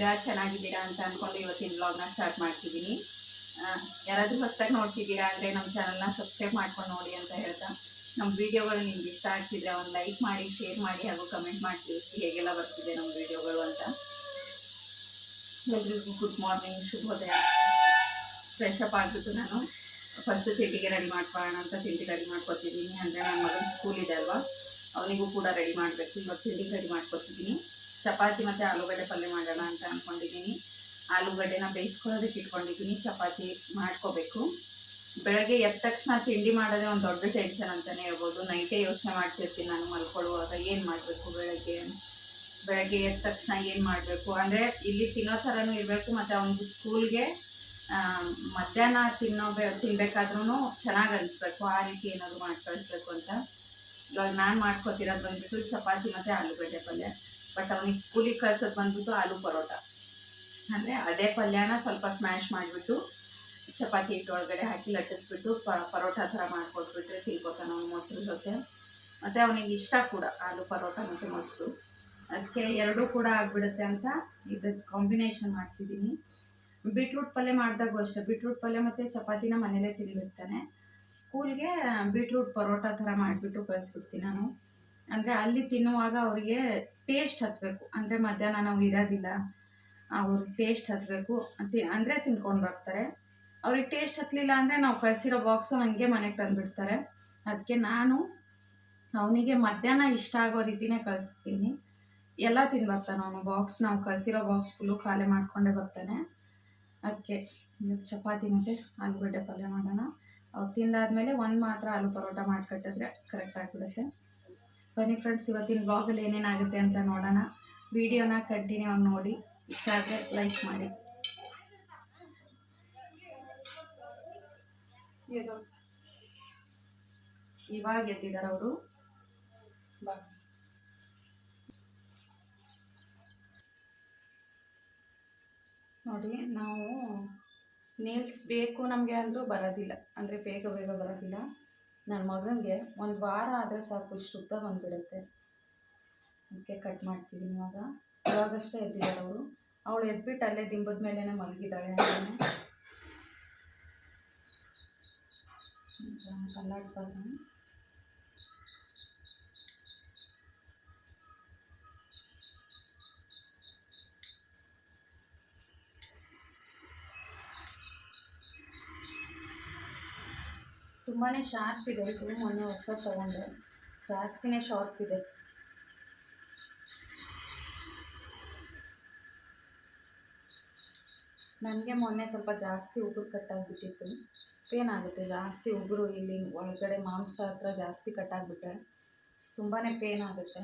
ಹೆಂಗಿದ್ದೀರಾ ಚೆನ್ನಾಗಿದ್ದೀರಾ ಅಂತ ಅಂದ್ಕೊಂಡು ಇವತ್ತಿನ ವ್ಲಾಗ್ನ ಸ್ಟಾರ್ಟ್ ಮಾಡ್ತಿದ್ದೀನಿ. ಯಾರಾದರೂ ಹೊಸ್ದಾಗಿ ನೋಡ್ತಿದ್ದೀರಾ ಅಂದರೆ ನಮ್ಮ ಚಾನಲ್ನ ಸಬ್ಸ್ಕ್ರೈಬ್ ಮಾಡ್ಕೊಂಡು ನೋಡಿ ಅಂತ ಹೇಳ್ತಾ, ನಮ್ಮ ವೀಡಿಯೋಗಳು ನಿಮ್ಗೆ ಇಷ್ಟ ಆಗ್ತಿದ್ರೆ ಒಂದು ಲೈಕ್ ಮಾಡಿ ಶೇರ್ ಮಾಡಿ ಹಾಗೂ ಕಮೆಂಟ್ ಮಾಡಿ ತಿಳಿಸಿ ಹೇಗೆಲ್ಲ ಬರ್ತಿದೆ ನಮ್ಮ ವೀಡಿಯೋಗಳು ಅಂತ. ಎಲ್ರಿಗೂ ಗುಡ್ ಮಾರ್ನಿಂಗ್ ಶುಭೋದಯ. ಫ್ರೆಶ್ ಅಪ್ ಆಗಿಬಿಟ್ಟು ನಾನು ಫಸ್ಟ್ ತಿಂಡಿಗೆ ರೆಡಿ ಮಾಡ್ಕೊಳ್ಳೋಣ ಅಂತ ತಿಂಡಿ ರೆಡಿ ಮಾಡ್ಕೊತಿದ್ದೀನಿ. ಅಂದರೆ ನನ್ನ ಮಗನ ಸ್ಕೂಲ್ ಇದೆ ಅಲ್ವಾ? ಅವನಿಗೂ ಕೂಡ ರೆಡಿ ಮಾಡಬೇಕು. ಇವತ್ತು ತಿಂಡಿಗೆ ರೆಡಿ ಮಾಡ್ಕೊತಿದ್ದೀನಿ. ಚಪಾತಿ ಮತ್ತು ಆಲೂಗಡ್ಡೆ ಪಲ್ಯ ಮಾಡೋಣ ಅಂತ ಅಂದ್ಕೊಂಡಿದ್ದೀನಿ ಆಲೂಗಡ್ಡೆನ ಬೇಯಿಸ್ಕೊಳ್ಳೋದಕ್ಕೆ ಇಟ್ಕೊಂಡಿದ್ದೀನಿ. ಚಪಾತಿ ಮಾಡ್ಕೋಬೇಕು. ಬೆಳಗ್ಗೆ ಎದ್ದ ತಕ್ಷಣ ತಿಂಡಿ ಮಾಡೋದೇ ಒಂದು ದೊಡ್ಡ ಟೆನ್ಷನ್ ಅಂತಲೇ ಹೇಳ್ಬೋದು. ನೈಟೇ ಯೋಚನೆ ಮಾಡ್ತಿರ್ತೀನಿ ನಾನು ಮಲ್ಕೊಳ್ಳುವಾಗ. ಏನು ಮಾಡಬೇಕು ಬೆಳಗ್ಗೆ? ಬೆಳಗ್ಗೆ ಎದ್ದ ತಕ್ಷಣ ಏನು ಮಾಡಬೇಕು? ಅಂದರೆ ಇಲ್ಲಿ ತಿನ್ನೋ ಥರನೂ ಇರಬೇಕು, ಮತ್ತು ಅವನಿಗೆ ಸ್ಕೂಲ್ಗೆ ಮಧ್ಯಾಹ್ನ ತಿನ್ನೋ ತಿನ್ನಬೇಕಾದ್ರೂ ಚೆನ್ನಾಗಿ ಅನಿಸ್ಬೇಕು. ಆ ರೀತಿ ಏನಾದರೂ ಮಾಡಿ ಅಂತ. ಇವಾಗ ನಾನು ಮಾಡ್ಕೊತಿರೋದು ಬಂದ್ಬಿಟ್ಟು ಚಪಾತಿ ಮತ್ತು ಆಲೂಗಡ್ಡೆ ಪಲ್ಯ. ಬಟ್ ಅವನಿಗೆ ಸ್ಕೂಲಿಗೆ ಕಳ್ಸೋದು ಬಂದ್ಬಿಟ್ಟು ಆಲೂ ಪರೋಟ. ಅಂದರೆ ಅದೇ ಪಲ್ಯನ ಸ್ವಲ್ಪ ಸ್ಮ್ಯಾಶ್ ಮಾಡಿಬಿಟ್ಟು ಚಪಾತಿ ಹಿಟ್ಟೊಳಗಡೆ ಹಾಕಿ ಲಟ್ಟಿಸ್ಬಿಟ್ಟು ಪ, ಪರೋಟ ಥರ ಮಾಡಿಕೊಟ್ಬಿಟ್ರೆ ತಿಳ್ಕೊತಾನೆ ಅವನು ಮೊಸರು ಜೊತೆ. ಮತ್ತು ಅವನಿಗೆ ಇಷ್ಟ ಕೂಡ ಆಲೂ ಪರೋಟ ಮತ್ತು ಮೊಸರು. ಅದಕ್ಕೆ ಎರಡೂ ಕೂಡ ಆಗಿಬಿಡುತ್ತೆ ಅಂತ ಇದಕ್ಕೆ ಕಾಂಬಿನೇಷನ್ ಮಾಡ್ತಿದ್ದೀನಿ. ಬೀಟ್ರೂಟ್ ಪಲ್ಯ ಮಾಡಿದಾಗೂ ಅಷ್ಟೇ. ಬೀಟ್ರೂಟ್ ಪಲ್ಯ ಮತ್ತು ಚಪಾತಿನ ಮನೇಲೇ ತಿಂದಿರ್ತಾನೆ ಸ್ಕೂಲ್ಗೆ ಬೀಟ್ರೂಟ್ ಪರೋಟ ಥರ ಮಾಡಿಬಿಟ್ಟು ಕಳಿಸ್ಬಿಡ್ತೀನಿ ನಾನು. ಅಂದರೆ ಅಲ್ಲಿ ತಿನ್ನುವಾಗ ಅವರಿಗೆ ಟೇಸ್ಟ್ ಹತ್ತಬೇಕು ಅಂದರೆ ಮಧ್ಯಾಹ್ನ ನಾವು ಇರೋದಿಲ್ಲ. ಅವ್ರಿಗೆ ಟೇಸ್ಟ್ ಹತ್ತಬೇಕು ಅಂತ ಅಂದರೆ ತಿನ್ಕೊಂಡು ಬರ್ತಾರೆ. ಅವ್ರಿಗೆ ಟೇಸ್ಟ್ ಹತ್ತಲಿಲ್ಲ ಅಂದರೆ ನಾವು ಕಳಿಸಿರೋ ಬಾಕ್ಸು ಹಾಗೆ ಮನೆಗೆ ತಂದುಬಿಡ್ತಾರೆ. ಅದಕ್ಕೆ ನಾನು ಅವನಿಗೆ ಮಧ್ಯಾಹ್ನ ಇಷ್ಟ ಆಗೋ ರೀತಿನೇ ಕಳಿಸ್ತೀನಿ. ಎಲ್ಲ ತಿಂದು ಬರ್ತಾನೆ ಅವನು. ಬಾಕ್ಸ್ ನಾವು ಕಳಿಸಿರೋ ಬಾಕ್ಸ್ ಫುಲ್ಲು ಖಾಲಿ ಮಾಡಿಕೊಂಡೇ ಬರ್ತಾನೆ. ಅದಕ್ಕೆ ಚಪಾತಿ ಮತ್ತು ಆಲೂಗಡ್ಡೆ ಪಲ್ಯ ಮಾಡೋಣ. ಅವ್ರು ತಿಂದಾದಮೇಲೆ ಒಂದು ಮಾತ್ರ ಆಲೂ ಪರೋಟ ಮಾಡಿಕಟ್ಟಿದ್ರೆ ಕರೆಕ್ಟ್ ಆಗಿಬಿಡುತ್ತೆ. ಬನ್ನಿ ಫ್ರೆಂಡ್ಸ್ ಇವತ್ತಿನ ಬ್ಲಾಗಲ್ಲಿ ಏನೇನಾಗುತ್ತೆ ಅಂತ ನೋಡೋಣ. ವಿಡಿಯೋನ ಕಂಟಿನ್ಯೂ ನೋಡಿ. ಇಷ್ಟ ಆದರೆ ಲೈಕ್ ಮಾಡಿ. ಇವಾಗ ಎದ್ದಿದ್ದಾರೆ ಅವರು. ನೋಡಿ, ನಾವು ನೇಲ್ಸ್ ಬೇಕು ನಮಗೆ ಅಂದರೂ ಬರೋದಿಲ್ಲ. ಅಂದರೆ ಬೇಗ ಬೇಗ ಬರೋದಿಲ್ಲ. ನನ್ನ ಮಗನಿಗೆ ಒಂದು ವಾರ ಆದರೆ ಸಾಕು, ಇಷ್ಟು ಬಂದ್ಬಿಡುತ್ತೆ. ಅದಕ್ಕೆ ಕಟ್ ಮಾಡ್ತಿದ್ದೀನಿ ಇವಾಗ. ಇವಾಗಷ್ಟೇ ಎದ್ದಿದ್ದಾರೆ ಅವರು. ಅವಳು ಎದ್ಬಿಟ್ಟು ಅಲ್ಲೇ ದಿಂಬದ ಮೇಲೇ ಮಲಗಿದ್ದಾಳೆ ಅಂತಾನೆ. ಕಲ್ಲಾಡ್ಸ್ಬಾರ್ದು ತುಂಬಾ ಶಾರ್ಪ್ ಇದೆ ಇದು ಮೊನ್ನೆ ಹೊಸ ತೊಗೊಂಡೆ. ಜಾಸ್ತಿನೇ ಶಾರ್ಪ್ ಇದೆ. ನನಗೆ ಮೊನ್ನೆ ಸ್ವಲ್ಪ ಜಾಸ್ತಿ ಉಗುರು ಕಟ್ಟಾಗಿಬಿಟ್ಟಿತ್ತು ಪೇನ್ ಆಗುತ್ತೆ ಜಾಸ್ತಿ ಉಗುರು ಇಲ್ಲಿ ಒಳಗಡೆ ಮಾಂಸ ಹತ್ರ ಜಾಸ್ತಿ ಕಟ್ಟಾಗಿಬಿಟ್ಟೆ ತುಂಬಾ ಪೇನ್ ಆಗುತ್ತೆ.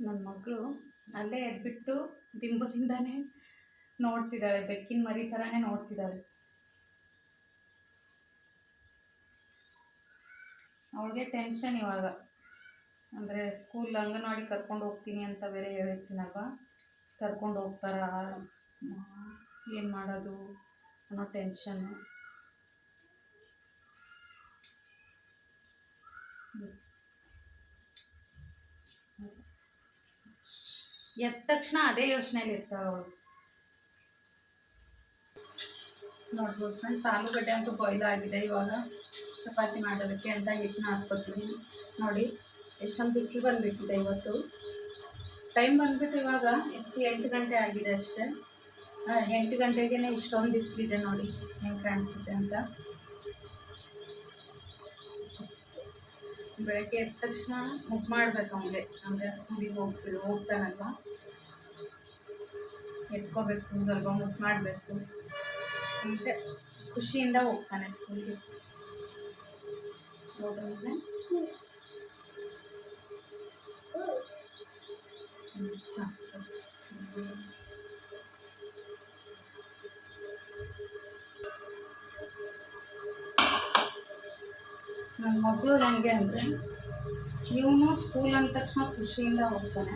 ನನ್ನ ಮಗಳು ಅಲ್ಲೇ ಎದ್ಬಿಟ್ಟು ದಿಂಬದಿಂದಲೇ ನೋಡ್ತಿದ್ದಾಳೆ ಬೆಕ್ಕಿನ ಮರಿ ಥರನೇ ನೋಡ್ತಿದ್ದಾಳೆ ಅವಳಿಗೆ ಟೆನ್ಷನ್ ಇವಾಗ. ಅಂದರೆ ಸ್ಕೂಲ್ ಅಂಗನವಾಡಿ ಕರ್ಕೊಂಡು ಹೋಗ್ತೀನಿ ಅಂತ ಬೇರೆ ಹೇಳಿರ್ತೀನಲ್ವ? ಕರ್ಕೊಂಡು ಹೋಗ್ತಾರಾ? ಏನು ಮಾಡೋದು ಅನ್ನೋ ಟೆನ್ಷನ್ನು ಎದ್ದ ತಕ್ಷಣ ಅದೇ ಯೋಚನೆಯಲ್ಲಿ ಇರ್ತಾಳೆ ಅವಳು. ನೋಡ್ಬೋದು ಫ್ರೆಂಡ್ಸ್ ಆಲೂಗಡ್ಡೆ ಅಂತೂ ಬಾಯ್ಲ್ ಆಗಿದೆ ಇವಾಗ. ಚಪಾತಿ ಮಾಡೋದಕ್ಕೆ ಅಂತ ಹಿಟ್ಟನ್ನ ಹಾಕ್ಕೊತೀನಿ ನೋಡಿ, ಎಷ್ಟೊಂದು ಬಿಸಿಲು ಬಂದುಬಿಟ್ಟಿದೆ ಇವತ್ತು. ಟೈಮ್ ಬಂದುಬಿಟ್ಟು ಇವಾಗ ಎಷ್ಟು ಎಂಟು ಗಂಟೆ ಆಗಿದೆ ಅಷ್ಟೇ. ಎಂಟು ಗಂಟೆಗೇ ಇಷ್ಟೊಂದು ಬಿಸಿಲಿದೆ ನೋಡಿ, ಹೆಂಗೆ ಕಾಣಿಸುತ್ತೆ ಅಂತ. ಬೆಳಗ್ಗೆ ಎದ್ದ ತಕ್ಷಣ ಮುಗ್ ಮಾಡ್ಬೇಕು ಅವನಿಗೆ. ಅಂದರೆ ಸ್ಕೂಲಿಗೆ ಹೋಗ್ತಿರೋ ಹೋಗ್ತಾನಲ್ವ? ಎತ್ಕೋಬೇಕು, ಸ್ವಲ್ಪ ಮುಗ್ ಮಾಡಬೇಕು. ಮತ್ತು ಖುಷಿಯಿಂದ ಹೋಗ್ತಾನೆ ಸ್ಕೂಲಿಗೆ. ಸಾಕು ನನ್ನ ಮಗಳು ನನಗೆ ಅಂದರೆ ಇವನು ಸ್ಕೂಲ್ ಅಂದ ತಕ್ಷಣ ಖುಷಿಯಿಂದ ಹೋಗ್ತಾನೆ.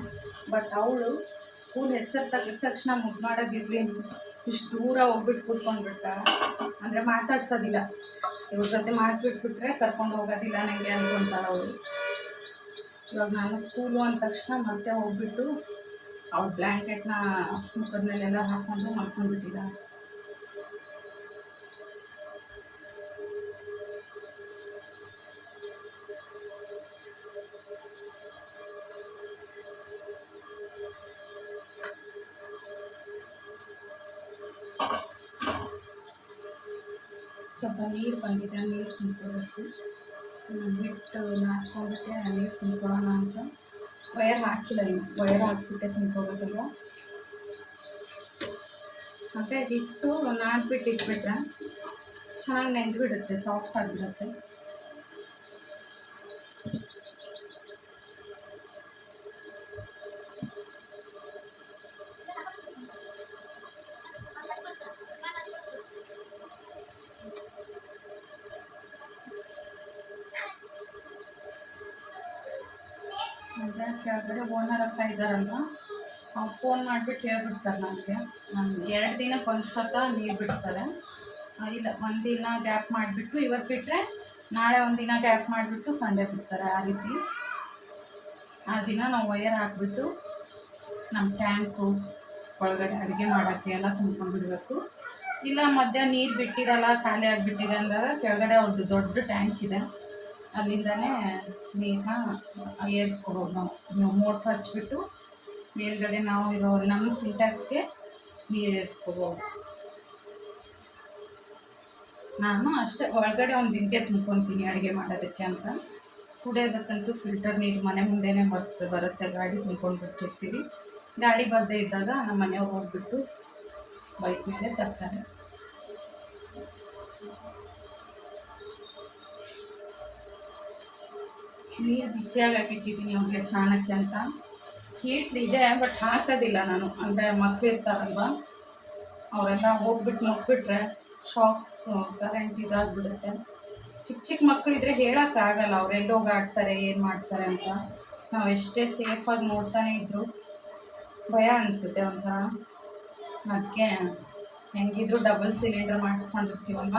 ಬಟ್ ಅವಳು ಸ್ಕೂಲ್ ಹೆಸರು ತೆಗೆದ ತಕ್ಷಣ ಮುದ್ದು ಮಾಡೋದಿರಲಿ ಇಷ್ಟು ದೂರ ಹೋಗ್ಬಿಟ್ಟು ಕೂತ್ಕೊಂಡ್ಬಿಡ್ತಾಳೆ ಅಂದರೆ ಮಾತಾಡ್ಸೋದಿಲ್ಲ. ಇವ್ರ ಜೊತೆ ಮಾತಾಡ್ಬಿಟ್ಬಿಟ್ರೆ ಕರ್ಕೊಂಡು ಹೋಗೋದಿಲ್ಲ ನನಗೆ ಅಂದ್ಕೊಂತಾರೆ ಅವಳು. ಇವಾಗ ನಾನು ಸ್ಕೂಲು ಅಂದ ತಕ್ಷಣ ಮತ್ತೆ ಹೋಗ್ಬಿಟ್ಟು ಅವ್ಳ ಬ್ಲ್ಯಾಂಕೆಟ್ನ ಮುಖದ ಮೇಲೆಲ್ಲ ಹಾಕೊಂಡು ಮಲ್ಕೊಂಡ್ಬಿಟ್ಟಿದ್ದಾಳೆ ತುಂಬ್ಕೋಬೇಕು ಬಿಟ್ಟು ನಾಟ್ಕೊಂಡ್ಬಿಟ್ಟೆ ನೀರು ತುಂಬ್ಕೊಳ್ಳೋಣ ಅಂತ. ವೈರ್ ಹಾಕಿಲ್ಲ ಇನ್ನು. ವೈರ್ ಹಾಕ್ಬಿಟ್ಟೆ ತುಂಬ್ಕೋಬೇಕಲ್ವ ಮತ್ತು ಹಿಟ್ಟು ನಾಟ್ಬಿಟ್ಟು ಇಟ್ಬಿಟ್ರೆ ಚೆನ್ನಾಗಿ ನೆಂದ್ಬಿಡುತ್ತೆ ಸಾಫ್ಟ್ ಆಗಿಬಿಡುತ್ತೆ ಇದ್ದಾರಲ್ವ ಅವ್ರು ಫೋನ್ ಮಾಡಿಬಿಟ್ಟು ಹೇಳ್ಬಿಡ್ತಾರೆ ನನಗೆ. ನಾನು ಎರಡು ದಿನಕ್ಕೆ ಒಂದು ಸತ ನೀರು ಬಿಡ್ತಾರೆ. ಇಲ್ಲ, ಒಂದು ಗ್ಯಾಪ್ ಮಾಡಿಬಿಟ್ಟು ಇವತ್ತು ಬಿಟ್ಟರೆ ನಾಳೆ ಒಂದು ಗ್ಯಾಪ್ ಮಾಡಿಬಿಟ್ಟು ಸಂಡೇ ಬಿಡ್ತಾರೆ ಆ ರೀತಿ. ಆ ದಿನ ನಾವು ವಯರ್ ಹಾಕ್ಬಿಟ್ಟು ನಮ್ಮ ಟ್ಯಾಂಕು ಒಳಗಡೆ ಅಡುಗೆ ಮಾಡೋಕ್ಕೆ ಎಲ್ಲ ತುಂಬ್ಕೊಂಡು ಬಿಡಬೇಕು. ಇಲ್ಲ, ಮಧ್ಯಾಹ್ನ ನೀರು ಬಿಟ್ಟಿರಲ್ಲ, ಖಾಲಿ ಆಗಿಬಿಟ್ಟಿದೆ ಅಂದಾಗ ಕೆಳಗಡೆ ಒಂದು ದೊಡ್ಡ ಟ್ಯಾಂಕ್ ಇದೆ. ಅಲ್ಲಿಂದನೇ ನೀರನ್ನ ಏರಿಸ್ಕೊಬೋದು ನಾವು. ಮೋಟ್ರ್ ಹಚ್ಬಿಟ್ಟು ಮೇಲ್ಗಡೆ ನಾವು ಇರೋ ನಮ್ಮ ಸಿಂಟ್ಯಾಕ್ಸ್ಗೆ ನೀರು ಏರಿಸ್ಕೋಬೋದು. ನಾನು ಅಷ್ಟೇ ಒಳಗಡೆ ಒಂದು ದಿನಕ್ಕೆ ತುಂಬ್ಕೊತೀನಿ ಅಡುಗೆ ಮಾಡೋದಕ್ಕೆ ಅಂತ. ಕುಡಿಯೋದಕ್ಕಂತೂ ಫಿಲ್ಟರ್ ನೀರು ಮನೆ ಮುಂದೆನೇ ಬರುತ್ತೆ ಬರುತ್ತೆ. ಗಾಡಿ ತುಂಬ್ಕೊಂಡು ಬಿಟ್ಟಿರ್ತೀವಿ ಗಾಡಿ ಬರದೇ ಇದ್ದಾಗ ನಮ್ಮ ಮನೆಯವ್ರು ಹೋಗ್ಬಿಟ್ಟು ಬೈಕ್ ಮೇಲೆ ತರ್ತಾರೆ. ನೀರು ಬಿಸಿಯಾಗಿ ಹಾಕಿಟ್ಟಿದ್ದೀನಿ ಅವ್ರಿಗೆ ಸ್ನಾನಕ್ಕೆ ಅಂತ. ಹೀಟ್ ಇದೆ, ಬಟ್ ಹಾಕೋದಿಲ್ಲ ನಾನು. ಅಂದರೆ ಮಕ್ಕಳು ಇರ್ತಾರಲ್ವ, ಅವರೆಲ್ಲ ಹೋಗ್ಬಿಟ್ಟು ಮಕ್ಬಿಟ್ರೆ ಶಾಕ್ ಕರೆಂಟ್ ಇದಾಗ್ಬಿಡುತ್ತೆ. ಚಿಕ್ಕ ಚಿಕ್ಕ ಮಕ್ಕಳಿದ್ರೆ ಹೇಳೋಕ್ಕಾಗಲ್ಲ ಅವ್ರು ಎಲ್ಲಿ ಹೋಗಿ ಆಡ್ತಾರೆ, ಏನು ಮಾಡ್ತಾರೆ ಅಂತ. ನಾವು ಎಷ್ಟೇ ಸೇಫಾಗಿ ನೋಡ್ತಾನೆ ಇದ್ರು ಭಯ ಅನಿಸುತ್ತೆ ಒಂಥರ. ಅದಕ್ಕೆ ಹೆಂಗಿದ್ರು ಡಬಲ್ ಸಿಲಿಂಡರ್ ಮಾಡಿಸ್ಕೊಂಡಿರ್ತೀವಲ್ವ?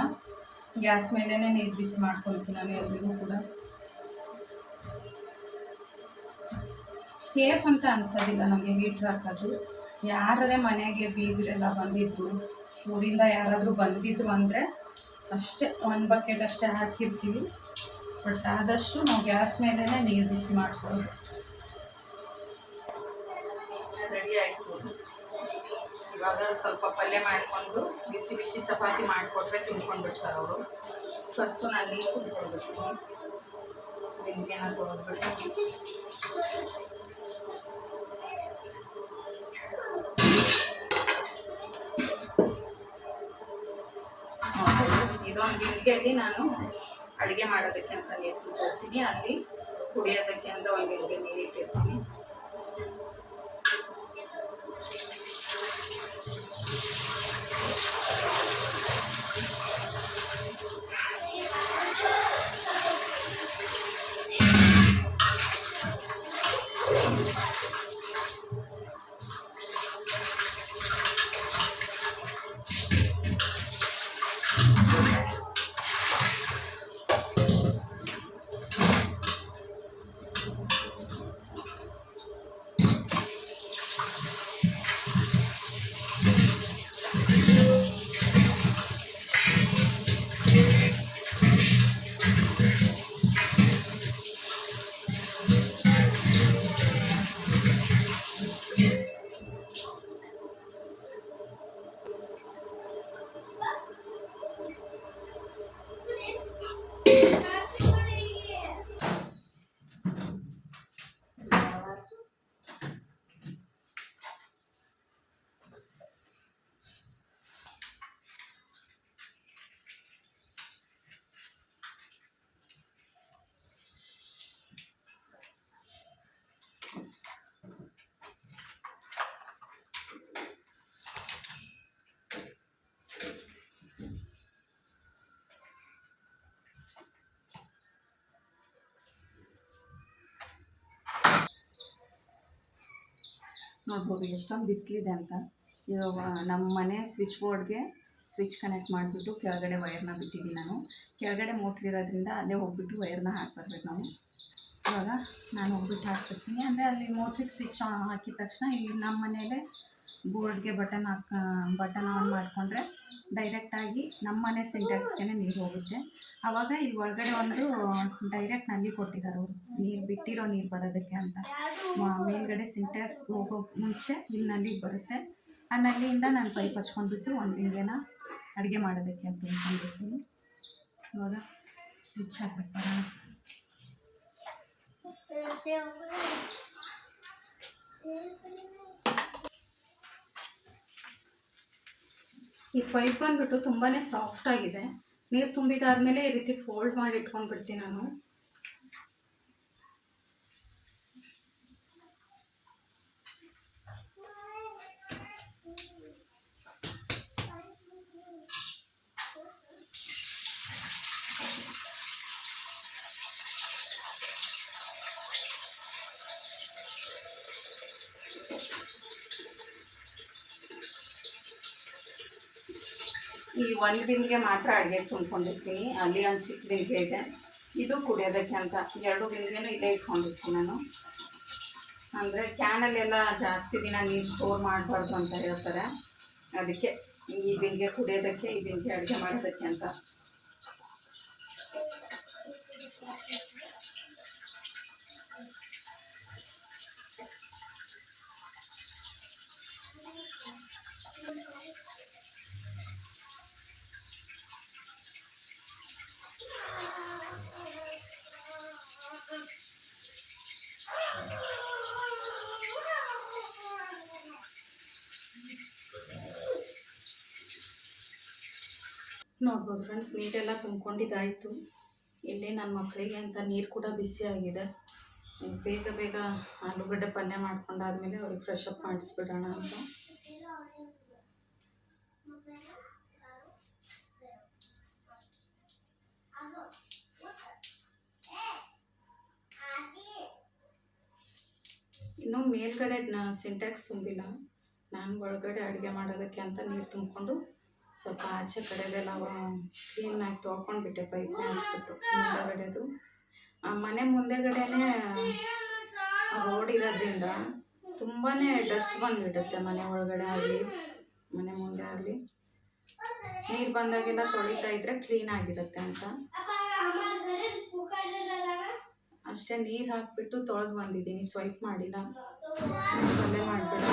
ಗ್ಯಾಸ್ ಮೇಲೇ ನೀರು ಬಿಸಿ ಮಾಡ್ಕೊಳ್ತೀನಿ ನಾನು ಎಲ್ರಿಗೂ ಕೂಡ. ಸೇಫ್ ಅಂತ ಅನ್ಸೋದಿಲ್ಲ ನಮಗೆ ಹೀಟ್ರ್ ಹಾಕೋದು. ಯಾರೇ ಮನೆಗೆ ಬೀದ್ರೆಲ್ಲ ಬಂದಿದ್ರು, ಊರಿಂದ ಯಾರಾದರೂ ಬಂದಿದ್ರು ಅಂದರೆ ಅಷ್ಟೇ, ಒಂದು ಬಕೆಟ್ ಅಷ್ಟೇ ಹಾಕಿರ್ತೀವಿ. ಬಟ್ ಆದಷ್ಟು ನಾವು ಗ್ಯಾಸ್ ಮೇಲೇ ನೀರು ಬಿಸಿ ಮಾಡ್ಕೊಳ್ಳೋದು. ರೆಡಿ ಆಯಿತು. ಇವಾಗ ಸ್ವಲ್ಪ ಪಲ್ಯ ಮಾಡಿಕೊಂಡು ಬಿಸಿ ಬಿಸಿ ಚಪಾತಿ ಮಾಡಿಕೊಟ್ರೆ ತಿನ್ಕೊಂಡು ಬಿಡ್ತಾರೆ ಅವರು. ಫಸ್ಟು ನಾನು ನೀರು ನಿಮಗೆ ಬೆಂಕಿನ ತೊಗೊಂಡ್ಬಿಟ್ಟು ಇದೊಂದು ಗಿಲ್ಗೆಯಲ್ಲಿ ನಾನು ಅಡುಗೆ ಮಾಡೋದಕ್ಕೆ ಅಂತ ನೀರು ಹೋಗ್ತೀನಿ ಅಲ್ಲಿ ಕುಡಿಯೋದಕ್ಕೆ ಅಂತ ಒಂದು ಗಿಲ್ಗೆ ನೋಡ್ಬೋದು, ಎಷ್ಟೊಂದು ಬಿಸಿಲಿದೆ ಅಂತ. ಇವಾಗ ನಮ್ಮ ಮನೆ ಸ್ವಿಚ್ ಬೋರ್ಡ್ಗೆ ಸ್ವಿಚ್ ಕನೆಕ್ಟ್ ಮಾಡಿಬಿಟ್ಟು ಕೆಳಗಡೆ ವೈರ್ನ ಬಿಟ್ಟಿದ್ದೀನಿ ನಾನು. ಕೆಳಗಡೆ ಮೋಟ್ರ್ ಇರೋದ್ರಿಂದ ಅಲ್ಲೇ ಹೋಗ್ಬಿಟ್ಟು ವೈರ್ನ ಹಾಕ್ಬರ್ಬೇಕು ನಾವು. ಇವಾಗ ನಾನು ಹೋಗ್ಬಿಟ್ಟು ಹಾಕ್ಬಿಡ್ತೀನಿ ಅಂದರೆ ಅಲ್ಲಿ ಮೋಟ್ರಿಗೆ ಸ್ವಿಚ್ ಹಾಕಿದ ತಕ್ಷಣ ಇಲ್ಲಿ ನಮ್ಮ ಮನೇಲೆ ಬೋರ್ಡ್ಗೆ ಬಟನ್ ಹಾಕ, ಬಟನ್ ಆನ್ ಮಾಡಿಕೊಂಡ್ರೆ ಡೈರೆಕ್ಟಾಗಿ ನಮ್ಮ ಮನೆ ಸಿಂಟ್ಯಾಕ್ಸ್ಗೆ ನೀರು ಹೋಗುತ್ತೆ. ಆವಾಗ ಈ ಒಳಗಡೆ ಒಂದು ಡೈರೆಕ್ಟ್ನಲ್ಲಿ ಕೊಟ್ಟಿದ್ದಾರೆ ಅವರು. ನೀರು ಬಿಟ್ಟಿರೋ ನೀರು ಬರೋದಕ್ಕೆ ಅಂತ. ಮೇಲ್ಗಡೆ ಸಿಂಟ್ಯಾಕ್ಸ್ ಹೋಗೋ ಮುಂಚೆ ಇಲ್ಲಿ ನಲ್ಲಿಗೆ ಬರುತ್ತೆ. ಆ ನಲ್ಲಿಯಿಂದ ನಾನು ಪೈಪ್ ಹಚ್ಕೊಂಡ್ಬಿಟ್ಟು ಒಂದು ಹಿಂಗೆನ ಅಡುಗೆ ಮಾಡೋದಕ್ಕೆ ಅಂತ ಅಂದ್ಕೊಂಡಿರ್ತೀನಿ ಇವಾಗ ಸ್ವಿಚ್ ಹಾಕ್ಬಿಡ್ತಾರ ಈ ಪೈಪ್ ಬಂದ್ಬಿಟ್ಟು ತುಂಬಾ ಸಾಫ್ಟ್ ಆಗಿದೆ. ನೀರು ತುಂಬಿದಾದ್ಮೇಲೆ ಈ ರೀತಿ ಫೋಲ್ಡ್ ಮಾಡಿ ಇಟ್ಕೊಂಡ್ಬಿಡ್ತೀನಿ ನಾನು. ಈ ಒಂದು ಬಿಂದಿಗೆ ಮಾತ್ರ ಅಡುಗೆ ತುಂಬ್ಕೊಂಡಿರ್ತೀನಿ. ಅಲ್ಲಿ ಒಂದು ಚಿಕ್ಕ ಬಿಂದಿಗೆ ಇದೆ. ಇದು ಕುಡಿಯೋದಕ್ಕೆ ಅಂತ. ಎರಡು ಬಿಂದಿಗೆನೂ ಇಲ್ಲೇ ಇಟ್ಕೊಂಡಿರ್ತೀನಿ ನಾನು. ಅಂದರೆ ಕ್ಯಾನಲ್ಲೆಲ್ಲ ಜಾಸ್ತಿ ದಿನ ನೀರು ಸ್ಟೋರ್ ಮಾಡಬಾರ್ದು ಅಂತ ಹೇಳ್ತಾರೆ. ಅದಕ್ಕೆ ಈ ಬಿಂದಿಗೆ ಕುಡಿಯೋದಕ್ಕೆ, ಈ ಬಿಂದಿಗೆ ಅಡುಗೆ ಮಾಡೋದಕ್ಕೆ ಅಂತ. ನೋಡ್ಬೋದು ಫ್ರೆಂಡ್ಸ್ ನೀರೆಲ್ಲ ತುಂಬ್ಕೊಂಡಿದ್ದಾಯಿತು. ಇಲ್ಲಿ ನನ್ನ ಮಕ್ಕಳಿಗೆ ಅಂತ ನೀರು ಕೂಡ ಬಿಸಿ ಆಗಿದೆ. ಬೇಗ ಬೇಗ ಆಲೂಗಡ್ಡೆ ಪಲ್ಯ ಮಾಡ್ಕೊಂಡಾದ್ಮೇಲೆ ಅವ್ರಿಗೆ ಫ್ರೆಶ್ ಅಪ್ ಮಾಡಿಸ್ಬಿಡೋಣ ಅಂತ. ಇನ್ನು ಮೇಲ್ಗಡೆ ಸಿಂಟ್ಯಾಕ್ಸ್ ತುಂಬಿಲ್ಲ. ನಾನು ಒಳಗಡೆ ಅಡುಗೆ ಮಾಡೋದಕ್ಕೆ ಅಂತ ನೀರು ತುಂಬಿಕೊಂಡು ಸ್ವಲ್ಪ ಆಚೆ ಕಡೆದೆಲ್ಲ ಕ್ಲೀನಾಗಿ ತೊಳ್ಕೊಂಡ್ಬಿಟ್ಟೆ ಪೈಪ್ನ ಹಚ್ಬಿಟ್ಟು, ಮುಂದೆಗಡೆದು. ಆ, ಮನೆ ಮುಂದೆಗಡೆನೇ ರೋಡ್ ಇರೋದ್ರಿಂದ ತುಂಬಾ ಡಸ್ಟ್ ಬಂದುಬಿಡುತ್ತೆ ಮನೆ ಒಳಗಡೆ ಆಗಲಿ, ಮನೆ ಮುಂದೆ ಆಗಲಿ. ನೀರು ಬಂದಾಗೆಲ್ಲ ತೊಳಿತಾ ಇದ್ರೆ ಕ್ಲೀನ್ ಆಗಿರುತ್ತೆ ಅಂತ. ಅಷ್ಟೇ ನೀರು ಹಾಕ್ಬಿಟ್ಟು ತೊಳೆದು ಬಂದಿದ್ದೀನಿ, ಸ್ವೈಪ್ ಮಾಡಿಲ್ಲ. ಪಲ್ಯ ಮಾಡಿಬಿಡ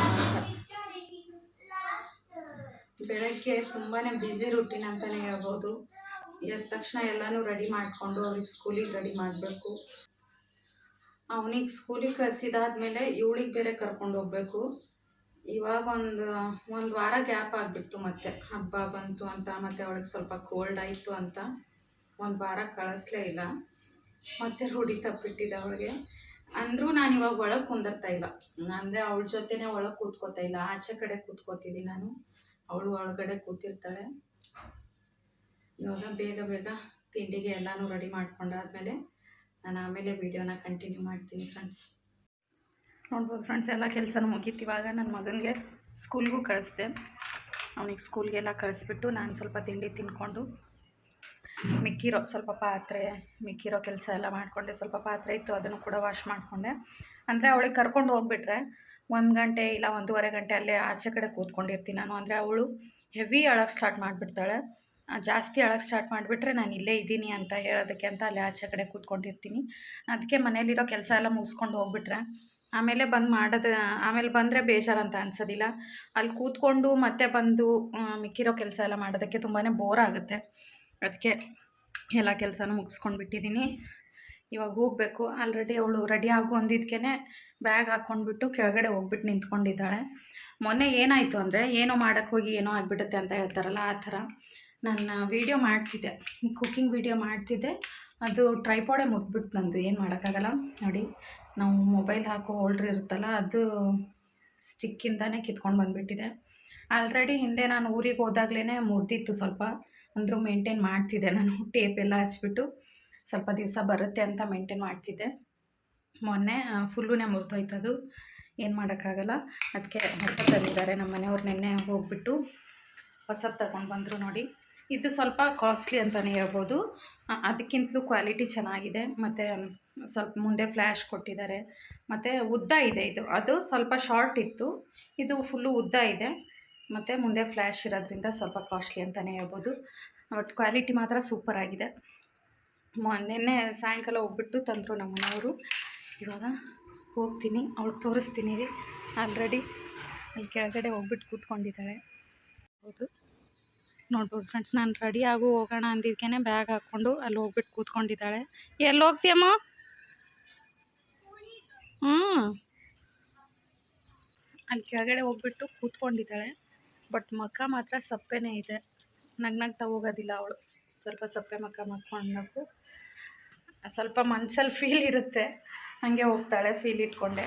ಬೆಳಗ್ಗೆ ತುಂಬಾ ಬ್ಯುಸಿ ರುಟೀನ್ ಅಂತಲೇ ಹೇಳ್ಬೋದು. ಎದ್ದ ತಕ್ಷಣ ಎಲ್ಲನೂ ರೆಡಿ ಮಾಡಿಕೊಂಡು ಅವ್ರಿಗೆ ಸ್ಕೂಲಿಗೆ ರೆಡಿ ಮಾಡಬೇಕು. ಅವನಿಗೆ ಸ್ಕೂಲಿಗೆ ಕಳಿಸಿದಾದ್ಮೇಲೆ ಇವಳಿಗೆ ಬೇರೆ ಕರ್ಕೊಂಡು ಹೋಗಬೇಕು. ಇವಾಗ ಒಂದು ಒಂದು ವಾರ ಗ್ಯಾಪ್ ಆಗಿಬಿಟ್ಟು ಮತ್ತೆ. ಹಬ್ಬ ಬಂತು ಅಂತ, ಮತ್ತು ಅವಳಿಗೆ ಸ್ವಲ್ಪ ಕೋಲ್ಡ್ ಆಯಿತು ಅಂತ ಒಂದು ವಾರ ಕಳಿಸ್ಲೇ ಇಲ್ಲ. ಮತ್ತೆ ರೂಢಿ ತಪ್ಪಿಟ್ಟಿದ್ದೆ ಅವಳಿಗೆ. ಅಂದರೂ ನಾನು ಇವಾಗ ಒಳಗೆ ಕುಂದಿರ್ತಾ ಇಲ್ಲ. ಅಂದರೆ ಅವಳ ಜೊತೆನೇ ಒಳಗೆ ಕೂತ್ಕೋತಾ ಇಲ್ಲ. ಆಚೆ ಕಡೆ ಕೂತ್ಕೋತಿದ್ದೀನಿ ನಾನು. ಅವಳು ಒಳಗಡೆ ಕೂತಿರ್ತಾಳೆ. ಇವಾಗ ಬೇಗ ಬೇಗ ತಿಂಡಿಗೆ ಎಲ್ಲನೂ ರೆಡಿ ಮಾಡ್ಕೊಂಡಾದ್ಮೇಲೆ ನಾನು ಆಮೇಲೆ ವೀಡಿಯೋನ ಕಂಟಿನ್ಯೂ ಮಾಡ್ತೀನಿ ಫ್ರೆಂಡ್ಸ್ ನೋಡ್ಬೋದು ಫ್ರೆಂಡ್ಸ್ ಎಲ್ಲ ಕೆಲಸನೂ ಮುಗೀತು. ನನ್ನ ಮಗನಿಗೆ ಸ್ಕೂಲ್ಗೂ ಕಳಿಸ್ದೆ. ಅವನಿಗೆ ಸ್ಕೂಲ್ಗೆಲ್ಲ ಕಳಿಸ್ಬಿಟ್ಟು ನಾನು ಸ್ವಲ್ಪ ತಿಂಡಿ ತಿನ್ಕೊಂಡು ಮಿಕ್ಕಿರೋ ಸ್ವಲ್ಪ ಪಾತ್ರೆ, ಮಿಕ್ಕಿರೋ ಕೆಲಸ ಎಲ್ಲ ಮಾಡಿಕೊಂಡೆ. ಸ್ವಲ್ಪ ಪಾತ್ರೆ ಇತ್ತು, ಅದನ್ನು ಕೂಡ ವಾಶ್ ಮಾಡಿಕೊಂಡೆ. ಅಂದರೆ ಅವಳಿಗೆ ಕರ್ಕೊಂಡು ಹೋಗ್ಬಿಟ್ರೆ ಒಂದು ಗಂಟೆ ಇಲ್ಲ ಒಂದೂವರೆ ಗಂಟೆ ಅಲ್ಲೇ ಆಚೆ ಕಡೆ ಕೂತ್ಕೊಂಡಿರ್ತೀನಿ ನಾನು. ಅಂದರೆ ಅವಳು ಹೆವಿ ಅಳೋಕ್ಕೆ ಸ್ಟಾರ್ಟ್ ಮಾಡಿಬಿಡ್ತಾಳೆ. ಜಾಸ್ತಿ ಅಳೋಕ್ಕೆ ಸ್ಟಾರ್ಟ್ ಮಾಡಿಬಿಟ್ರೆ ನಾನು ಇಲ್ಲೇ ಇದ್ದೀನಿ ಅಂತ ಹೇಳೋದಕ್ಕೆ ಅಂತ ಅಲ್ಲೇ ಆಚೆ ಕಡೆ ಕೂತ್ಕೊಂಡಿರ್ತೀನಿ. ಅದಕ್ಕೆ ಮನೇಲಿರೋ ಕೆಲಸ ಎಲ್ಲ ಮುಗಿಸ್ಕೊಂಡು ಹೋಗ್ಬಿಟ್ರೆ ಆಮೇಲೆ ಬಂದು ಮಾಡೋದು, ಆಮೇಲೆ ಬಂದರೆ ಬೇಜಾರಂತ ಅನ್ಸೋದಿಲ್ಲ. ಅಲ್ಲಿ ಕೂತ್ಕೊಂಡು ಮತ್ತೆ ಬಂದು ಮಿಕ್ಕಿರೋ ಕೆಲಸ ಎಲ್ಲ ಮಾಡೋದಕ್ಕೆ ತುಂಬಾ ಬೋರ್ ಆಗುತ್ತೆ. ಅದಕ್ಕೆ ಎಲ್ಲ ಕೆಲಸನೂ ಮುಗಿಸ್ಕೊಂಡು ಬಿಟ್ಟಿದ್ದೀನಿ ಇವಾಗ ಹೋಗಬೇಕು. ಆಲ್ರೆಡಿ ಅವಳು ರೆಡಿ ಆಗು ಅಂದಿದ್ದಕ್ಕೆ ಬ್ಯಾಗ್ ಹಾಕ್ಕೊಂಡ್ಬಿಟ್ಟು ಕೆಳಗಡೆ ಹೋಗ್ಬಿಟ್ಟು ನಿಂತ್ಕೊಂಡಿದ್ದಾಳೆ. ಮೊನ್ನೆ ಏನಾಯಿತು ಅಂದರೆ, ಏನೋ ಮಾಡೋಕ್ಕೆ ಹೋಗಿ ಏನೋ ಆಗಿಬಿಡುತ್ತೆ ಅಂತ ಹೇಳ್ತಾರಲ್ಲ ಆ ಥರ ನನ್ನ ವೀಡಿಯೋ ಮಾಡ್ತಿದ್ದೆ. ಕುಕ್ಕಿಂಗ್ ವೀಡಿಯೋ ಮಾಡ್ತಿದ್ದೆ. ಅದು ಟ್ರೈಪಾಡೆ ಮುಟ್ಬಿಟ್ಟು ನಂದು. ಏನು ಮಾಡೋಕ್ಕಾಗಲ್ಲ. ನೋಡಿ, ನಾವು ಮೊಬೈಲ್ ಹಾಕೋ ಹೋಲ್ಡ್ರ್ ಇರುತ್ತಲ್ಲ, ಅದು ಸ್ಟಿಕ್ಕಿಂದನೇ ಕಿತ್ಕೊಂಡು ಬಂದುಬಿಟ್ಟಿದೆ. ಆಲ್ರೆಡಿ ಹಿಂದೆ ನಾನು ಊರಿಗೆ ಹೋದಾಗ್ಲೇ ಮುರಿದಿತ್ತು ಸ್ವಲ್ಪ. ಅಂದರೂ ಮೇಂಟೈನ್ ಮಾಡ್ತಿದ್ದೆ ನಾನು. ಟೇಪ್ ಎಲ್ಲ ಹಚ್ಬಿಟ್ಟು. ಸ್ವಲ್ಪ ದಿವಸ ಬರುತ್ತೆ ಅಂತ ಮೇಂಟೈನ್ ಮಾಡ್ತಿದ್ದೆ. ಮೊನ್ನೆ ಫುಲ್ಲೂ ಮುರಿದೋಯ್ತು ಅದು ಏನು ಮಾಡೋಕ್ಕಾಗಲ್ಲ. ಅದಕ್ಕೆ ಹೊಸ ತಂದಿದ್ದಾರೆ ನಮ್ಮ ಮನೆಯವ್ರು ನಿನ್ನೆ ಹೋಗ್ಬಿಟ್ಟು ಹೊಸದು ತಗೊಂಡು ಬಂದರು ನೋಡಿ. ಇದು ಸ್ವಲ್ಪ ಕಾಸ್ಟ್ಲಿ ಅಂತಲೇ ಹೇಳ್ಬೋದು. ಅದಕ್ಕಿಂತಲೂ ಕ್ವಾಲಿಟಿ ಚೆನ್ನಾಗಿದೆ. ಮತ್ತು, ಸ್ವಲ್ಪ ಮುಂದೆ ಫ್ಲ್ಯಾಶ್ ಕೊಟ್ಟಿದ್ದಾರೆ. ಮತ್ತು ಉದ್ದ ಇದೆ ಇದು. ಅದು ಸ್ವಲ್ಪ ಶಾರ್ಟ್ ಇತ್ತು. ಇದು ಫುಲ್ಲು ಉದ್ದ ಇದೆ. ಮತ್ತು ಮುಂದೆ ಫ್ಲ್ಯಾಶ್ ಇರೋದ್ರಿಂದ ಸ್ವಲ್ಪ ಕಾಸ್ಟ್ಲಿ ಅಂತಲೇ ಹೇಳ್ಬೋದು. ಬಟ್ ಕ್ವಾಲಿಟಿ ಮಾತ್ರ ಸೂಪರ್ ಆಗಿದೆ. ಮೊ- ನಿನ್ನೆ ಸಾಯಂಕಾಲ ಹೋಗ್ಬಿಟ್ಟು ತಂದರು ನಮ್ಮ ಇವಾಗ ಹೋಗ್ತೀನಿ, ಅವಳಿಗೆ ತೋರಿಸ್ತೀನಿ ಆಲ್ರೆಡಿ ಅಲ್ಲಿ ಕೆಳಗಡೆ ಹೋಗ್ಬಿಟ್ಟು ಕೂತ್ಕೊಂಡಿದ್ದಾಳೆ. ಹೌದು. ನೋಡ್ಬೋದು ಫ್ರೆಂಡ್ಸ್ ನಾನು ರೆಡಿ ಆಗು ಹೋಗೋಣ ಅಂದಿದ್ದಕ್ಕೇ ಬ್ಯಾಗ್ ಹಾಕ್ಕೊಂಡು ಅಲ್ಲಿ ಹೋಗ್ಬಿಟ್ಟು ಕೂತ್ಕೊಂಡಿದ್ದಾಳೆ. ಎಲ್ಲಿ ಹೋಗ್ತೀಯಮ್ಮ? ಹ್ಞೂ ಅಲ್ಲಿ ಕೆಳಗಡೆ ಹೋಗ್ಬಿಟ್ಟು ಕೂತ್ಕೊಂಡಿದ್ದಾಳೆ. ಬಟ್ ಮಕ್ಕ ಮಾತ್ರ ಸಪ್ಪೆನೇ ಇದೆ. ನಗ್ನಗ್ತಾ ಹೋಗೋದಿಲ್ಲ ಅವಳು. ಸ್ವಲ್ಪ ಸಪ್ಪೆ ಮಕ್ಕ ಮಾಡ್ಕೊಂಡು ಸ್ವಲ್ಪ ಮನ್ಸಲ್ಲಿ ಫೀಲ್ ಇರುತ್ತೆ. ಹಾಗೆ ಹೋಗ್ತಾಳೆ ಫೀಲ್ ಇಟ್ಕೊಂಡೆ.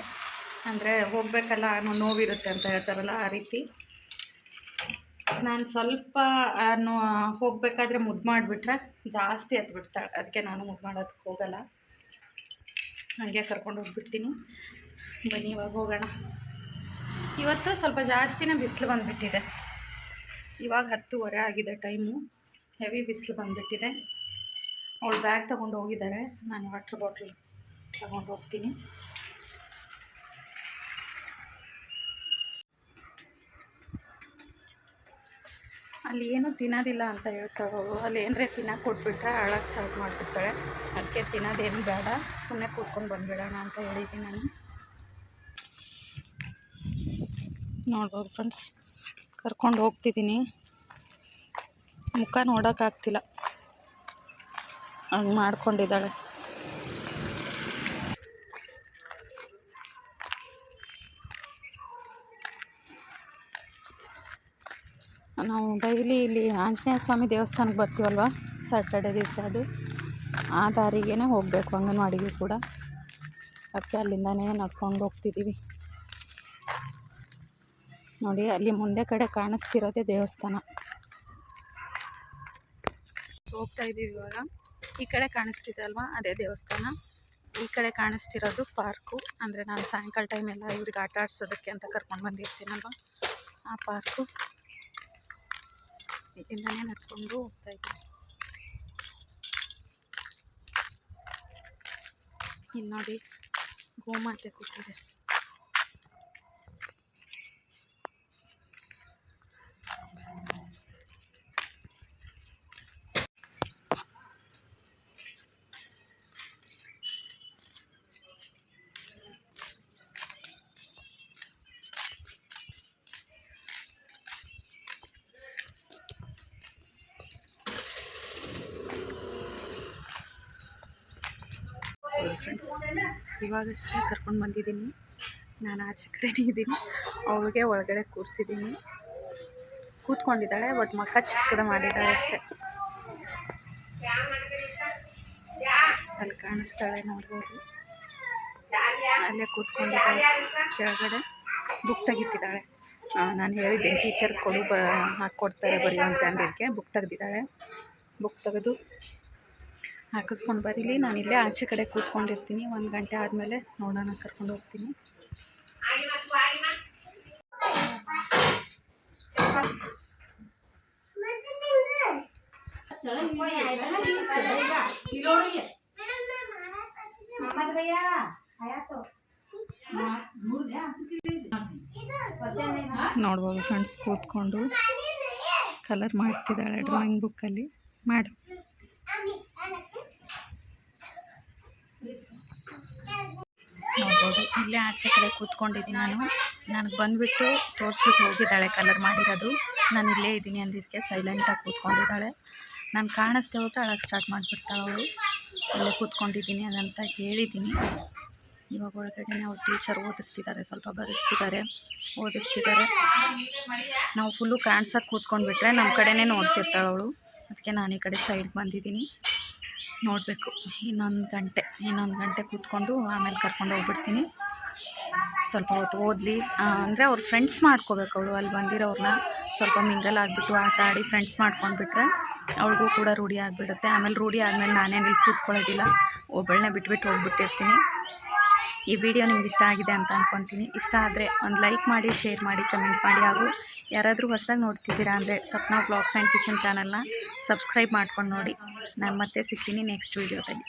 ಅಂದರೆ ಹೋಗ್ಬೇಕಲ್ಲ, ಅನ್ನೋ ನೋವಿರುತ್ತೆ ಅಂತ ಹೇಳ್ತಾರಲ್ಲ ಆ ರೀತಿ. ನಾನು ಸ್ವಲ್ಪ ನೋ ಹೋಗಬೇಕಾದ್ರೆ ಮುದ್ದು ಮಾಡಿಬಿಟ್ರೆ ಜಾಸ್ತಿ ಹತ್ಬಿಡ್ತಾಳೆ ಅದಕ್ಕೆ ನಾನು ಮುದ್ದು ಮಾಡೋದಕ್ಕೆ ಹೋಗಲ್ಲ. ಹಾಗೆ ಕರ್ಕೊಂಡು ಹೋಗ್ಬಿಡ್ತೀನಿ. ಬನ್ನಿ, ಇವಾಗ ಹೋಗೋಣ. ಇವತ್ತು ಸ್ವಲ್ಪ ಜಾಸ್ತಿನೇ ಬಿಸಿಲು ಬಂದುಬಿಟ್ಟಿದೆ. ಇವಾಗ ಹತ್ತುವರೆ ಆಗಿದೆ ಟೈಮು. ಹೆವಿ ಬಿಸಿಲು ಬಂದುಬಿಟ್ಟಿದೆ. ಅವಳು ಬ್ಯಾಗ್ ತೊಗೊಂಡು ಹೋಗಿದ್ದಾರೆ. ನಾನು ವಾಟ್ರ್ ಬಾಟ್ಲ್ ತಗೊಂಡು ಹೋಗ್ತೀನಿ. ಅಲ್ಲಿ ಏನೂ ತಿನ್ನೋದಿಲ್ಲ ಅಂತ ಹೇಳ್ತಾಳೆ ಅಲ್ಲಿ ಏನರೇ ತಿನ್ನೋಕೆ ಕೊಟ್ಬಿಟ್ರೆ ಅಳಕ್ಕೆ ಸ್ಟಾರ್ಟ್ ಮಾಡಿಬಿಡ್ತಾಳೆ. ಅದಕ್ಕೆ ತಿನ್ನೋದೇನು ಬೇಡ. ಸುಮ್ಮನೆ ಕೂತ್ಕೊಂಡು ಬಂದುಬಿಡೋಣ ಅಂತ ಹೇಳಿದ್ದೀನಿ ನಾನು. ನೋಡ್ಬೋದು ಫ್ರೆಂಡ್ಸ್ ಕರ್ಕೊಂಡು ಹೋಗ್ತಿದ್ದೀನಿ. ಮುಖ ನೋಡೋಕ್ಕಾಗ್ತಿಲ್ಲ ಹಂಗೆ ಮಾಡ್ಕೊಂಡಿದ್ದಾಳೆ. ನಾವು ಡೈಲಿ ಇಲ್ಲಿ ಆಂಜನೇಯ ಸ್ವಾಮಿ ದೇವಸ್ಥಾನಕ್ಕೆ ಬರ್ತೀವಲ್ವ? ಸ್ಯಾಟರ್ಡೆ ದಿವಸ ಅದು. ಆ ದಾರಿಗೇ ಹೋಗಬೇಕು, ಅಂಗನವಾಡಿಗೆ ಕೂಡ. ಅದಕ್ಕೆ ಅಲ್ಲಿಂದನೇ ನಡ್ಕೊಂಡು ಹೋಗ್ತಿದ್ದೀವಿ. ನೋಡಿ, ಅಲ್ಲಿ ಮುಂದೆ ಕಡೆ ಕಾಣಿಸ್ತಿರೋದೇ ದೇವಸ್ಥಾನ. ಹೋಗ್ತಾ ಇದ್ದೀವಿ ಇವಾಗ. ಈ ಕಡೆ ಕಾಣಿಸ್ತಿದೆ ಅಲ್ವಾ? ಅದೇ ದೇವಸ್ಥಾನ. ಈ ಕಡೆ ಕಾಣಿಸ್ತಿರೋದು ಪಾರ್ಕು. ಅಂದರೆ ನಾನು ಸಾಯಂಕಾಲ ಟೈಮೆಲ್ಲ ಇವ್ರಿಗೆ ಆಟ ಆಡ್ಸೋದಕ್ಕೆ ಅಂತ ಕರ್ಕೊಂಡು ಬಂದಿರ್ತೀನಲ್ವಾ? ಆ ಪಾರ್ಕು. ಇಲ್ಲಿಂದನೇ ನಡ್ಕೊಂಡು ಹೋಗ್ತಾ ಇದ್ದೀನಿ. ಇಲ್ಲಿ ನೋಡಿ ಗೋಮಾತೆ ಕೂತಿದೆ. ಇವಾಗಷ್ಟೇ ಕರ್ಕೊಂಡು ಬಂದಿದ್ದೀನಿ. ನಾನು ಆಚೆ ಕಡೆನೇ ಇದ್ದೀನಿ. ಅವಳಿಗೆ ಒಳಗಡೆ ಕೂರಿಸಿದ್ದೀನಿ. ಕೂತ್ಕೊಂಡಿದ್ದಾಳೆ ಬಟ್ ಮಕ್ಕ ಚಿಕ್ಕದ ಮಾಡಿದ್ದಾಳೆ ಅಷ್ಟೇ. ಅಲ್ಲಿ ಕಾಣಿಸ್ತಾಳೆ ನೋಡ್ಬೋದು. ಅಲ್ಲೇ ಕೂತ್ಕೊಂಡಿದ್ದಾಳೆ. ಕೆಳಗಡೆ ಬುಕ್ ತೆಗಿತಿದ್ದಾಳೆ. ನಾನು ಹೇಳಿದ್ದೀನಿ ಟೀಚರ್ ಕೊಡು, ಬ, ಹಾಕ್ಕೊಡ್ತಾರೆ ಬರೆಯುವಂತ ಅಂದಿದ್ದಕ್ಕೆ ಬುಕ್ ತೆಗೆದಿದ್ದಾಳೆ. ಬುಕ್ ತೆಗೆದು ಹಾಕಿಸ್ಕೊಂಡು ಬರೀಲಿ ನಾನು ಇಲ್ಲೇ ಆಚೆ ಕಡೆ ಕೂತ್ಕೊಂಡಿರ್ತೀನಿ. ಒಂದು ಗಂಟೆ ಆದಮೇಲೆ ನೋಡೋಣ, ಕರ್ಕೊಂಡು ಹೋಗ್ತೀನಿ. ನೋಡ್ಬೋದು ಫ್ರೆಂಡ್ಸ್ ಕೂತ್ಕೊಂಡು ಕಲರ್ ಮಾಡ್ತಿದ್ದಾಳೆ ಡ್ರಾಯಿಂಗ್ ಬುಕ್ಕಲ್ಲಿ ಮಾಡು. ನೋಡ್ಬೋದು ಇಲ್ಲೇ ಆಚೆ ಕಡೆ ಕೂತ್ಕೊಂಡಿದ್ದೀನಿ ನಾನು. ನನಗೆ ಬಂದುಬಿಟ್ಟು ತೋರಿಸ್ಬಿಟ್ಟು ಹೋಗಿದ್ದಾಳೆ ಕಲರ್ ಮಾಡಿರೋದು. ನಾನು ಇಲ್ಲೇ ಇದ್ದೀನಿ ಅಂದಿದ್ದಕ್ಕೆ ಸೈಲೆಂಟಾಗಿ ಕೂತ್ಕೊಂಡಿದ್ದಾಳೆ. ನಾನು ಕಾಣಿಸ್ದೆ ಹೋದ್ರೆ ಅಳಕ್ಕೆ ಸ್ಟಾರ್ಟ್ ಮಾಡಿಬಿಡ್ತಾಳೆ ಅವಳು. ಇಲ್ಲೇ ಕೂತ್ಕೊಂಡಿದ್ದೀನಿ ಅದಂತ ಹೇಳಿದ್ದೀನಿ. ಇವಾಗ ಒಳಗಡೆ ಅವ್ರು ಟೀಚರ್ ಓದಿಸ್ತಿದ್ದಾರೆ, ಸ್ವಲ್ಪ ಬರೆಸ್ತಿದ್ದಾರೆ, ಓದಿಸ್ತಿದ್ದಾರೆ. ನಾವು ಫುಲ್ಲು ಕಾಣ್ಸಕ್ಕೆ ಕೂತ್ಕೊಂಡ್ಬಿಟ್ರೆ ನಮ್ಮ ಕಡೆನೇ ನೋಡ್ತಿರ್ತಾಳೆ ಅವಳು. ಅದಕ್ಕೆ ನಾನು ಈ ಕಡೆ ಸೈಡ್ಗೆ ಬಂದಿದ್ದೀನಿ. ನೋಡಬೇಕು. ಇನ್ನೊಂದು ಗಂಟೆ ಇನ್ನೊಂದು ಗಂಟೆ ಕೂತ್ಕೊಂಡು ಆಮೇಲೆ ಕರ್ಕೊಂಡು ಹೋಗ್ಬಿಡ್ತೀನಿ. ಸ್ವಲ್ಪ ಹೊತ್ತು ಓದಲಿ. ಅಂದರೆ ಅವ್ರು ಫ್ರೆಂಡ್ಸ್ ಮಾಡ್ಕೋಬೇಕು ಅವಳು. ಅಲ್ಲಿ ಬಂದಿರೋರನ್ನ ಸ್ವಲ್ಪ ಮಿಂಗಲ್ ಆಗಿಬಿಟ್ಟು ಆಟ ಆಡಿ ಫ್ರೆಂಡ್ಸ್ ಮಾಡ್ಕೊಂಡ್ಬಿಟ್ರೆ ಅವಳಿಗೂ ಕೂಡ ರೂಢಿ ಆಗಿಬಿಡುತ್ತೆ. ಆಮೇಲೆ ರೂಢಿ ಆದಮೇಲೆ ನಾನೇನು ಕೂತ್ಕೊಳ್ಳೋದಿಲ್ಲ. ಒಬ್ಬಳನ್ನೇ ಬಿಟ್ಬಿಟ್ಟು ಹೋಗ್ಬಿಟ್ಟಿರ್ತೀನಿ. ಈ ವಿಡಿಯೋ ನಿಮ್ಗೆ ಇಷ್ಟ ಆಗಿದೆ ಅಂತ ಅಂದ್ಕೊತೀನಿ ಇಷ್ಟ ಆದರೆ ಒಂದು ಲೈಕ್ ಮಾಡಿ, ಶೇರ್ ಮಾಡಿ, ಕಮೆಂಟ್ ಮಾಡಿ. ಹಾಗೂ ಯಾರಾದರೂ ಹೊಸದಾಗಿ ನೋಡ್ತಿದ್ದೀರಾ ಅಂದರೆ ಸಪ್ನಾ ಬ್ಲಾಗ್ಸ್ ಆ್ಯಂಡ್ ಕಿಚನ್ ಚಾನಲ್ನ ಸಬ್ಸ್ಕ್ರೈಬ್ ಮಾಡ್ಕೊಂಡು ನೋಡಿ. ನಾನು ಮತ್ತೆ ಸಿಗ್ತೀನಿ ನೆಕ್ಸ್ಟ್ ವೀಡಿಯೋದಲ್ಲಿ.